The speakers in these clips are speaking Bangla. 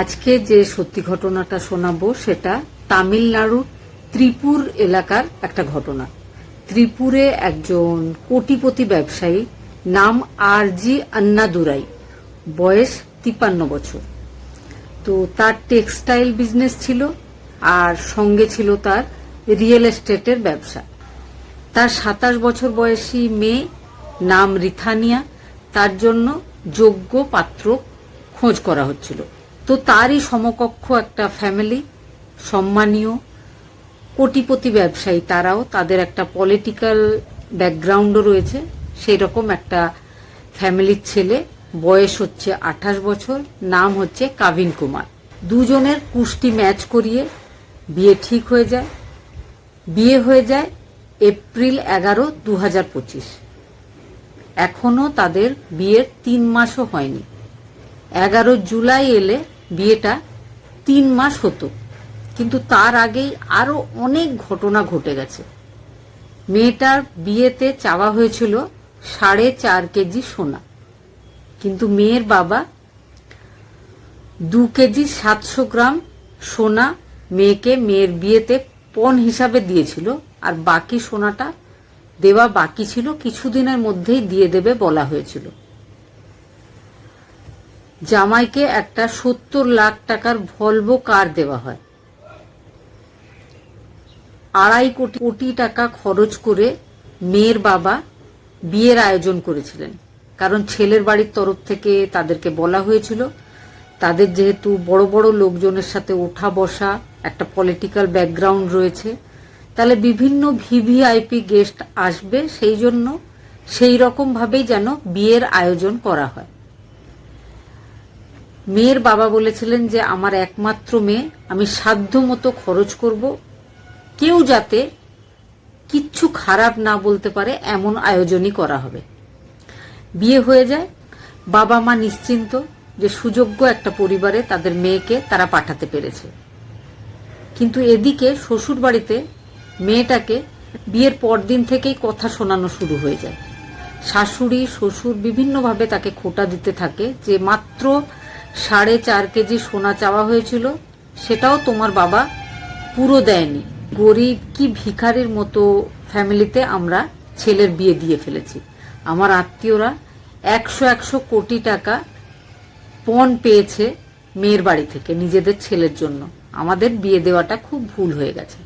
আজকে যে সত্যি ঘটনাটা শোনাবো সেটা তামিলনাড়ুর ত্রিপুর এলাকার একটা ঘটনা। ত্রিপুরে একজন কোটিপতি ব্যবসায়ী নাম আর জি আন্নাদুরাই, বয়স তিপ্পান্ন বছর। তো তার টেক্সটাইল বিজনেস ছিল আর সঙ্গে ছিল তার রিয়েল এস্টেটের ব্যবসা। তার সাতাশ বছর বয়সী মেয়ে নাম রিথানিয়া, তার জন্য যোগ্য পাত্র খোঁজ করা হচ্ছিল। তো তারই সমকক্ষ একটা ফ্যামিলি সম্মানীয়, কোটিপতি ব্যবসায়ী তারাও, তাদের একটা পলিটিক্যাল ব্যাকগ্রাউন্ডও রয়েছে। সেই রকম একটা ফ্যামিলির ছেলে, বয়স হচ্ছে আঠাশ বছর, নাম হচ্ছে কাবিন কুমার। দুজনের কুষ্টি ম্যাচ করিয়ে বিয়ে ঠিক হয়ে যায়। বিয়ে হয়ে যায় এপ্রিল এগারো দু হাজার পঁচিশ। এখনও তাদের বিয়ের তিন মাসও হয়নি। এগারো জুলাই এলে বিয়েটা তিন মাস হতো। কিন্তু তার আগেই আরও অনেক ঘটনা ঘটে গেছে। মেয়েটার বিয়েতে চাওয়া হয়েছিল সাড়ে চার কেজি সোনা। কিন্তু মেয়ের বাবা দু কেজি সাতশো গ্রাম সোনা মেয়েকে মেয়ের বিয়েতে পণ হিসাবে দিয়েছিল আর বাকি সোনাটা দেওয়া বাকি ছিল, কিছুদিনের মধ্যেই দিয়ে দেবে বলা হয়েছিল। জামাইকে একটা সত্তর লাখ টাকার ভলভো কার দেওয়া হয়। আড়াই কোটি কোটি টাকা খরচ করে মেয়ের বাবা বিয়ের আয়োজন করেছিলেন। কারণ ছেলের বাড়ির তরফ থেকে তাদেরকে বলা হয়েছিল, তাদের যেহেতু বড় বড় লোকজনের সাথে ওঠা বসা, একটা পলিটিক্যাল ব্যাকগ্রাউন্ড রয়েছে, তাহলে বিভিন্ন ভিভিআইপি গেস্ট আসবে, সেই জন্য সেই রকম ভাবেই যেন বিয়ের আয়োজন করা হয়। মেয়ের বাবা বলেছিলেন যে, আমার একমাত্র মেয়ে, আমি সাধ্য মতো খরচ করব। কেউ যাতে কিচ্ছু খারাপ না বলতে পারে, এমন আয়োজনই করা হবে। বিয়ে হয়ে যায়। বাবা মা নিশ্চিন্ত যে, সুযোগ্য একটা পরিবারে তাদের মেয়েকে তারা পাঠাতে পেরেছে। কিন্তু এদিকে শ্বশুর বাড়িতে মেয়েটাকে বিয়ের পরদিন থেকেই কথা শোনানো শুরু হয়ে যায়। শাশুড়ি, শ্বশুর বিভিন্নভাবে তাকে খোটা দিতে থাকে যে, মাত্র সাড়ে চার কেজি সোনা চাওয়া হয়েছিল, সেটাও তোমার বাবা পুরো দেয়নি। গরিব কি ভিখারির মতো ফ্যামিলিতে আমরা ছেলের বিয়ে দিয়ে ফেলেছি। আমার আত্মীয়রা একশো একশো কোটি টাকা পণ পেয়েছে মেয়ের বাড়ি থেকে নিজেদের ছেলের জন্য। আমাদের বিয়ে দেওয়াটা খুব ভুল হয়ে গেছে।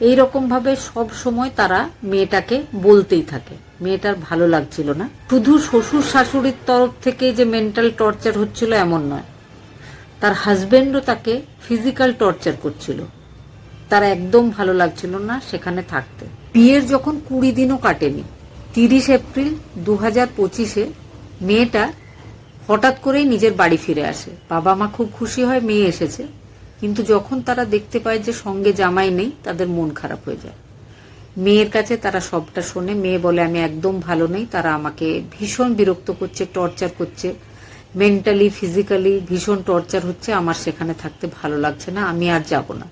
এই রকম ভাবে সব সময় তারা মেয়েটাকে বলতেই থাকে। মেয়েটার ভালো লাগছিল না। শুধু শ্বশুর শাশুড়ির তরফ থেকে যে মেন্টাল টর্চার হচ্ছিল এমন নয়। তার হাজবেন্ডও তাকে ফিজিক্যাল টর্চার করছিল। তার একদম ভালো লাগছিল না সেখানে থাকতে। বিয়ের যখন কুড়ি দিনও কাটেনি, তিরিশ এপ্রিল দু হাজার পঁচিশে মেয়েটা হঠাৎ করেই নিজের বাড়ি ফিরে আসে। বাবা মা খুব খুশি হয় মেয়ে এসেছে। কিন্তু যখন তারা দেখতে পায় যে সঙ্গে জামাই নেই, তাদের মন খারাপ হয়ে যায়। মেয়ের কাছে তারা সবটা শোনে। মেয়ে বলে, আমি একদম ভালো নেই। তারা আমাকে ভীষণ বিরক্ত করছে, টর্চার করছে। মেন্টালি ফিজিক্যালি ভীষণ টর্চার হচ্ছে। আমার সেখানে থাকতে ভালো লাগছে না, আমি আর যাব না।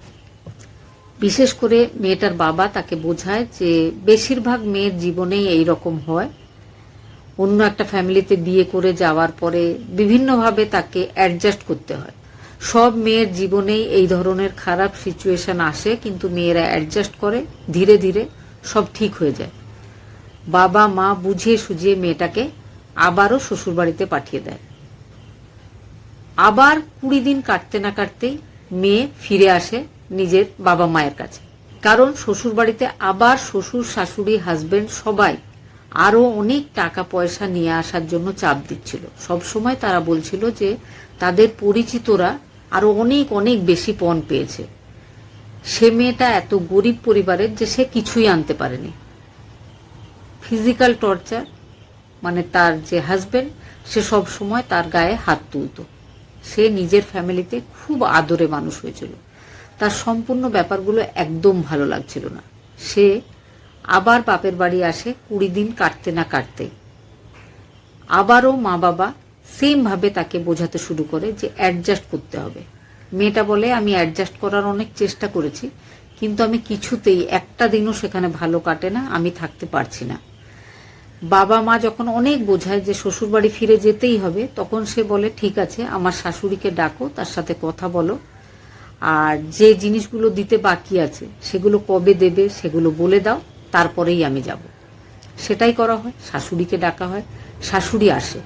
বিশেষ করে মেয়েটার বাবা তাকে বোঝায় যে, বেশিরভাগ মেয়ের জীবনেই এই রকম হয়। অন্য একটা ফ্যামিলিতে বিয়ে করে যাওয়ার পরে বিভিন্নভাবে তাকে অ্যাডজাস্ট করতে হয়। সব মেয়ের জীবনেই এই ধরনের খারাপ সিচুয়েশন আসে, কিন্তু মেয়েরা অ্যাডজাস্ট করে, ধীরে ধীরে সব ঠিক হয়ে যায়। বাবা, মা বুঝিয়ে সুঝিয়ে মেয়েটাকে আবারও শ্বশুরবাড়িতে পাঠিয়ে দেয়। আবার কুড়ি দিন কাটতে না কাটতেই মেয়ে ফিরে আসে নিজের বাবা মায়ের কাছে। কারণ শ্বশুরবাড়িতে আবার শ্বশুর, শাশুড়ি হাজবেন্ড সবাই আরও অনেক টাকা পয়সা নিয়ে আসার জন্য চাপ দিচ্ছিল। সব সময় তারা বলছিল যে তাদের পরিচিতরা আরও অনেক অনেক বেশি পণ পেয়েছে। সে মেয়েটা এত গরিব পরিবারের যে সে কিছুই আনতে পারেনি। ফিজিক্যাল টর্চার মানে তার যে হাজবেন্ড সে সব সময় তার গায়ে হাত তুলত। সে নিজের ফ্যামিলিতে খুব আদরে মানুষ হয়েছিল। তার সম্পূর্ণ ব্যাপারগুলো একদম ভালো লাগছিল না। সে আবার বাপের বাড়ি আসে কুড়ি দিন কাটতে না কাটতে আবারও মা বাবা সেম ভাবে তাকে বোঝাতে শুরু করে যে অ্যাডজাস্ট করতে হবে। মেয়েটা বলে, আমি অ্যাডজাস্ট করার অনেক চেষ্টা করেছি, কিন্তু আমি কিছুতেই, একটা দিনও সেখানে ভালো কাটে না, আমি থাকতে পারছি না। বাবা মা যখন অনেক বোঝায় যে শ্বশুরবাড়ি ফিরে যেতেই হবে, তখন সে বলে, ঠিক আছে, আমার শাশুড়িকে ডাকো, তার সাথে কথা বলো। আর যে জিনিসগুলো দিতে বাকি আছে, সেগুলো কবে দেবে, সেগুলো বলে দাও, তারপরেই আমি যাব। সেটাই করা হয়, শাশুড়িকে ডাকা হয়, শাশুড়ি আসে।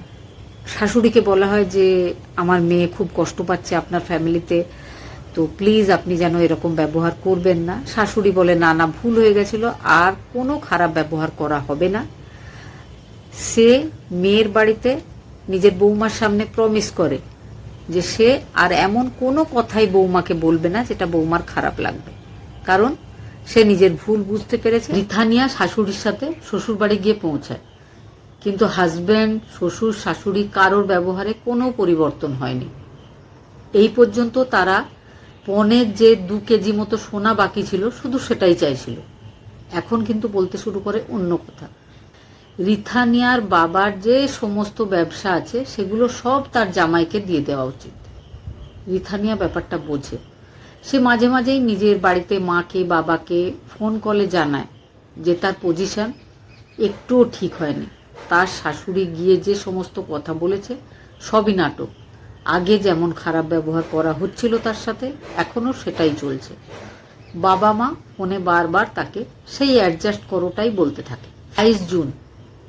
শাশুড়িকে বলা হয় যে, আমার মেয়ে খুব কষ্ট পাচ্ছে আপনার ফ্যামিলিতে। তো প্লিজ আপনি যেন এরকম ব্যবহার করবেন না। শাশুড়ি বলে, না না, ভুল হয়ে গেছিল। আর কোনো খারাপ ব্যবহার করা হবে না। সে মেয়ের বাড়িতে নিজের বৌমার সামনে প্রমিস করে যে, সে আর এমন কোনো কথাই বৌমাকে বলবে না যেটা বৌমার খারাপ লাগবে। কারণ সে নিজের ভুল বুঝতে পেরেছে। রিথানিয়া শাশুড়ির সাথে শ্বশুর বাড়ি গিয়ে পৌঁছায়। কিন্তু হাজব্যান্ড শ্বশুর, শাশুড়ি কারোর ব্যবহারে কোনো পরিবর্তন হয়নি। এই পর্যন্ত তারা পনেরো যে দু কেজি মতো সোনা বাকি ছিল, শুধু সেটাই চাইছিল। এখন কিন্তু বলতে শুরু করে অন্য কথা। রিথানিয়ার বাবার যে সমস্ত ব্যবসা আছে, সেগুলো সব তার জামাইকে দিয়ে দেওয়া উচিত। রিথানিয়া ব্যাপারটা বোঝে। সে মাঝে মাঝেই নিজের বাড়িতে মাকে, বাবাকে ফোন কলে জানায় যে তার পজিশন একটুও ঠিক হয়নি। তার শাশুড়ি গিয়ে যে সমস্ত কথা বলেছে, সবই নাটক। আগে যেমন খারাপ ব্যবহার করা হচ্ছিল তার সাথে, এখনও সেটাই চলছে। বাবা মা ফোনে বারবার তাকে সেই অ্যাডজাস্ট করোটাই বলতে থাকে। বাইশ জুন,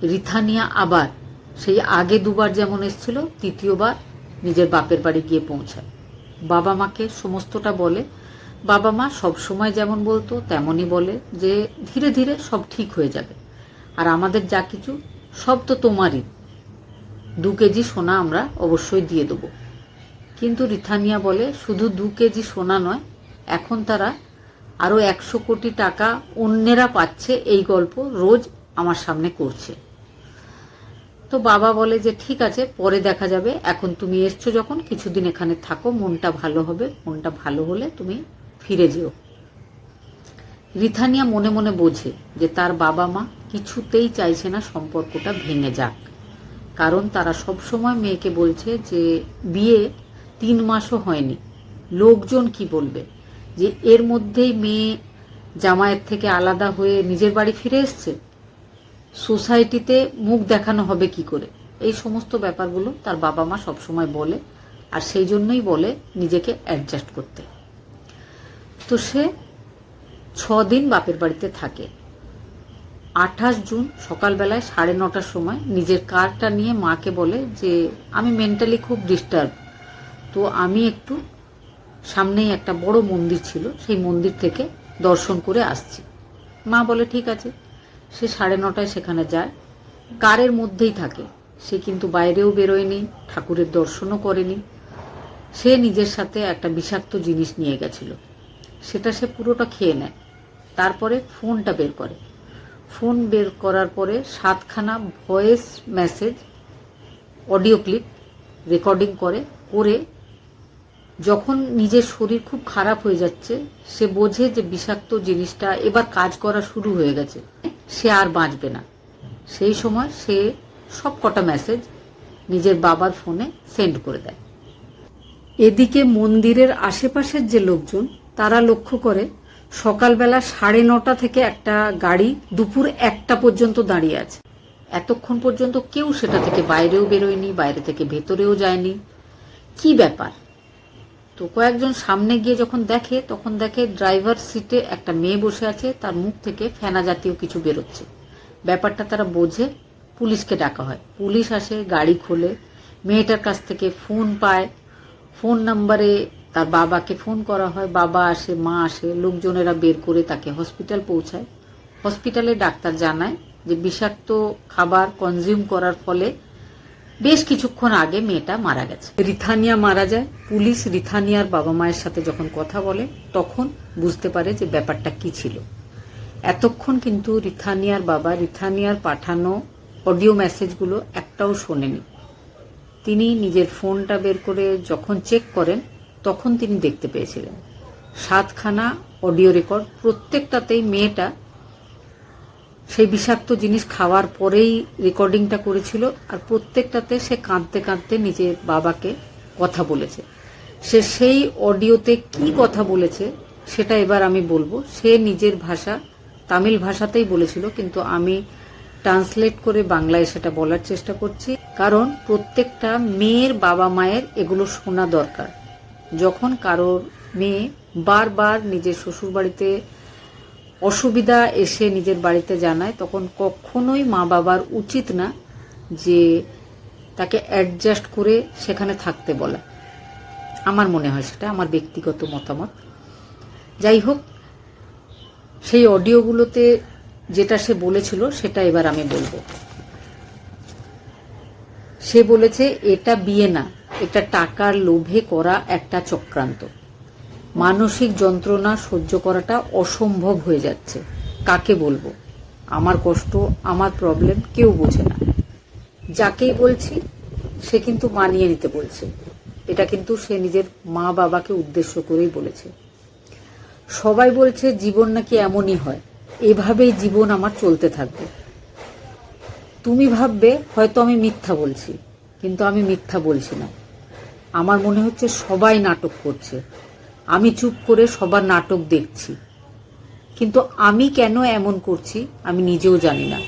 রিথানিয়া আবার সেই আগে দুবার যেমন এসছিল, তৃতীয়বার নিজের বাপের বাড়ি গিয়ে পৌঁছায়। বাবা মাকে সমস্তটা বলে। বাবা মা সব সময় যেমন বলতো, তেমনই বলে যে ধীরে ধীরে সব ঠিক হয়ে যাবে। আর আমাদের যা কিছু সব তো তোমারই। দু কেজি সোনা আমরা অবশ্যই দিয়ে দেবো। কিন্তু রিথানিয়া বলে, শুধু দু কেজি সোনা নয়, এখন তারা আরও একশো কোটি টাকা অন্যেরা পাচ্ছে এই গল্প রোজ আমার সামনে করছে। তো বাবা বলে যে, ঠিক আছে, পরে দেখা যাবে। এখন তুমি এসছো যখন, কিছুদিন এখানে থাকো, মনটা ভালো হবে। মনটা ভালো হলে তুমি ফিরে যেও। রিথানিয়া মনে মনে বোঝে যে তার বাবা মা কিছুতেই চাইছে না সম্পর্কটা ভেঙে যাক। কারণ তারা সব সময় মেয়েকে বলছে যে, বিয়ে তিন মাসও হয়নি। লোকজন কি বলবে? যে, এর মধ্যেই মেয়ে জামায়ের থেকে আলাদা হয়ে নিজের বাড়ি ফিরে এসছে? সোসাইটিতে মুখ দেখানো হবে কি করে? এই সমস্ত ব্যাপারগুলো তার বাবা মা সবসময় বলে, আর সেই জন্যই বলে নিজেকে অ্যাডজাস্ট করতে। তো সে ছ দিন বাপের বাড়িতে থাকে। আঠাশ জুন সকালবেলায় সাড়ে নটার সময় নিজের কারটা নিয়ে মাকে বলে যে, আমি মেন্টালি খুব ডিস্টার্ব তো আমি একটু সামনেই একটা বড় মন্দির ছিল, সেই মন্দির থেকে দর্শন করে আসছি। মা বলে, ঠিক আছে। সে সাড়ে নটায় সেখানে যায়। কারের মধ্যেই থাকে। সে কিন্তু বাইরেও বেরোয়নি, ঠাকুরের দর্শনও করেনি। সে নিজের সাথে একটা বিষাক্ত জিনিস নিয়ে গেছিল। সেটা সে পুরোটা খেয়ে নেয়। তারপরে ফোনটা বের করে। ফোন বের করার পরে সাতখানা voice message, audio clip recording করে করে যখন নিজের শরীর খুব খারাপ হয়ে যাচ্ছে, সে বোঝে যে বিষাক্ত জিনিসটা এবার কাজ করা শুরু হয়ে গেছে। সে আর বাঁচবে না। সেই সময় সে সব কটা মেসেজ নিজের বাবার ফোনে সেন্ড করে দেয়। এদিকে মন্দিরের আশেপাশের যে লোকজন তারা লক্ষ্য করে সকালবেলা সাড়ে নটা থেকে একটা গাড়ি দুপুর একটা পর্যন্ত দাঁড়িয়ে আছে। এতক্ষণ পর্যন্ত কেউ সেটা থেকে বাইরেও বেরোয়নি, বাইরে থেকে ভেতরেও যায়নি। কি ব্যাপার? তো কয়েকজন সামনে গিয়ে যখন দেখে, তখন দেখে ড্রাইভার সিটে একটা মেয়ে বসে আছে, তার মুখ থেকে ফেনা জাতীয় কিছু বেরোচ্ছে। ব্যাপারটা তারা বোঝে, পুলিশকে ডাকা হয়। পুলিশ আসে, গাড়ি খোলে, মেয়েটার কাছ থেকে ফোন পায়। ফোন নাম্বারে তার বাবাকে ফোন করা হয়, বাবা আসে, মা আসে, লোকজনেরা বের করে তাকে হসপিটাল পৌঁছায়। হসপিটালে ডাক্তার জানায় যে বিষাক্ত খাবার কনজিউম করার ফলে বেশ কিছুক্ষণ আগে মেয়েটা মারা গেছে। রিথানিয়া মারা যায়। পুলিশ রিথানিয়ার বাবা মায়ের সাথে যখন কথা বলে, তখন বুঝতে পারে যে ব্যাপারটা কি ছিল। এতক্ষণ কিন্তু রিথানিয়ার বাবা, রিথানিয়ার পাঠানো অডিও মেসেজগুলো একটাও শোনেনি। তিনি নিজের ফোনটা বের করে যখন চেক করেন তখন তিনি দেখতে পেয়েছিলেন। সাতখানা অডিও রেকর্ড, প্রত্যেকটাতেই মেয়েটা সেই বিষাক্ত জিনিস খাওয়ার পরেই রেকর্ডিংটা করেছিল আর প্রত্যেকটাতে সে কাঁদতে কাঁদতে নিজের বাবাকে কথা বলেছে। সে সেই অডিওতে কি কথা বলেছে সেটা এবার আমি বলব। সে নিজের ভাষা তামিল ভাষাতেই বলেছিল, কিন্তু আমি ট্রান্সলেট করে বাংলায় সেটা বলার চেষ্টা করছি। কারণ প্রত্যেকটা মেয়ের বাবা মায়ের এগুলো শোনা দরকার। যখন কারোর মেয়ে বারবার নিজের শ্বশুর বাড়িতে অসুবিধা এসে নিজের বাড়িতে জানায়, তখন কখনোই মা বাবার উচিত না যে তাকে অ্যাডজাস্ট করে সেখানে থাকতে বলা। আমার মনে হয় সেটা, আমার ব্যক্তিগত মতামত। যাই হোক, সেই অডিওগুলোতে যেটা সে বলেছিল, সেটা এবার আমি বলব। সে বলেছে, এটা বিয়ে না। এটা টাকার লোভে করা একটা চক্রান্ত। মানসিক যন্ত্রণা সহ্য করাটা অসম্ভব হয়ে যাচ্ছে। কাকে বলব? আমার কষ্ট, আমার প্রবলেম কেউ বোঝে না। যাকেই বলছি, সে কিন্তু মানিয়ে নিতে বলছে। এটা কিন্তু সে নিজের মা বাবাকে উদ্দেশ্য করেই বলেছে। সবাই বলছে, জীবন নাকি এমনই হয়। এভাবেই জীবন আমার চলতে থাকবে। তুমি ভাববে, হয়তো আমি মিথ্যা বলছি, কিন্তু আমি মিথ্যা বলছি না। আমার মনে হচ্ছে সবাই নাটক করছে। আমি চুপ করে সবার নাটক দেখছি। কিন্তু আমি কেন এমন করছি, আমি নিজেও জানি না।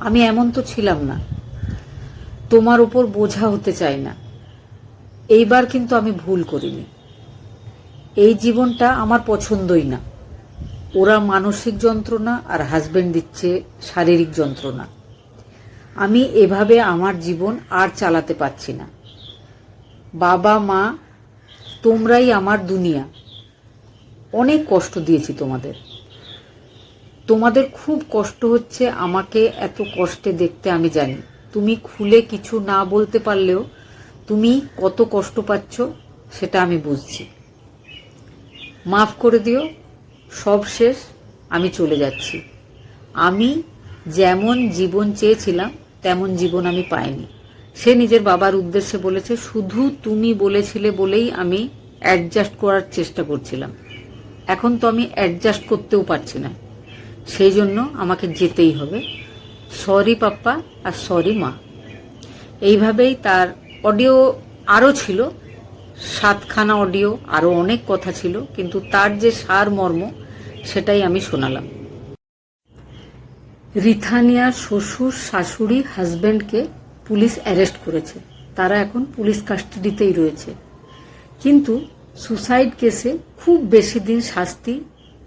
আমি এমন তো ছিলাম না। তোমার উপর বোঝা হতে চাই না। এইবার কিন্তু আমি ভুল করিনি। এই জীবনটা আমার পছন্দই না। ওরা মানসিক যন্ত্রণা আর হাজবেন্ড দিচ্ছে শারীরিক যন্ত্রণা। আমি এভাবে আমার জীবন আর চালাতে পারছি না। বাবা, মা, তোমরাই আমার দুনিয়া। অনেক কষ্ট দিয়েছি তোমাদের। তোমাদের খুব কষ্ট হচ্ছে আমাকে এত কষ্টে দেখতে, আমি জানি। তুমি খুলে কিছু না বলতে পারলেও তুমি কত কষ্ট পাচ্ছ, সেটা আমি বুঝছি। মাফ করে দিও, সব শেষ, আমি চলে যাচ্ছি। আমি যেমন জীবন চেয়েছিলাম, তেমন জীবন আমি পাইনি। সে নিজের বাবার উদ্দেশ্যে বলেছে, শুধু তুমি বলেছিলে বলেই আমি অ্যাডজাস্ট করার চেষ্টা করছিলাম। এখন তো আমি অ্যাডজাস্ট করতেও পারছি না। সেই জন্য আমাকে যেতেই হবে। সরি পাপ্পা আর সরি মা। এইভাবেই তার অডিও আরও ছিল। সাতখানা অডিও আরও অনেক কথা ছিল, কিন্তু তার যে সার মর্ম, সেটাই আমি শোনালাম। রিথানিয়ার শ্বশুর, শাশুড়ি হাজব্যান্ডকে পুলিশ অ্যারেস্ট করেছে। তারা এখন পুলিশ কাস্টাডিতেই রয়েছে। কিন্তু সুসাইড কেসে খুব বেশি দিন শাস্তি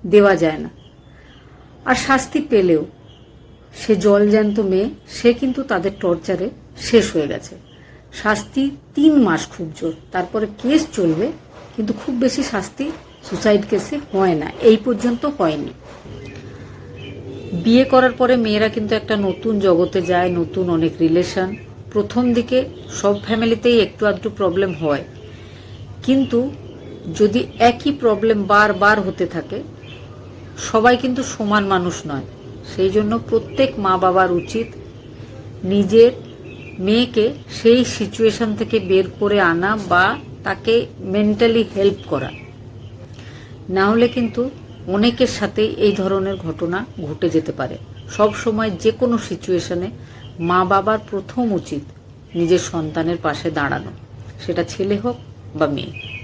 দেওয়া যায় না। আর শাস্তি পেলেও সে জলজ্যান্ত মেয়ে, সে কিন্তু তাদের টর্চারে শেষ হয়ে গেছে। শাস্তি তিন মাস খুব জোর। তারপরে কেস চলবে, কিন্তু খুব বেশি শাস্তি সুসাইড কেসে হয় না। এই পর্যন্ত হয়নি। বিয়ে করার পরে মেয়েরা কিন্তু একটা নতুন জগতে যায়, নতুন অনেক রিলেশন। প্রথম দিকে সব ফ্যামিলিতেই একটু আধটু প্রবলেম হয়। কিন্তু যদি একই প্রবলেম বারবার হতে থাকে, সবাই কিন্তু সমান মানুষ নয়। সেই জন্য প্রত্যেক মা বাবার উচিত নিজের মেয়েকে সেই সিচুয়েশন থেকে বের করে আনা বা তাকে মেন্টালি হেল্প করা। না হলে কিন্তু অনেকের সাথে এই ধরনের ঘটনা ঘটে যেতে পারে। সব সময় যে কোনো সিচুয়েশনে মা বাবার প্রথম উচিত নিজের সন্তানের পাশে দাঁড়ানো। সেটা ছেলে হোক বা মেয়ে।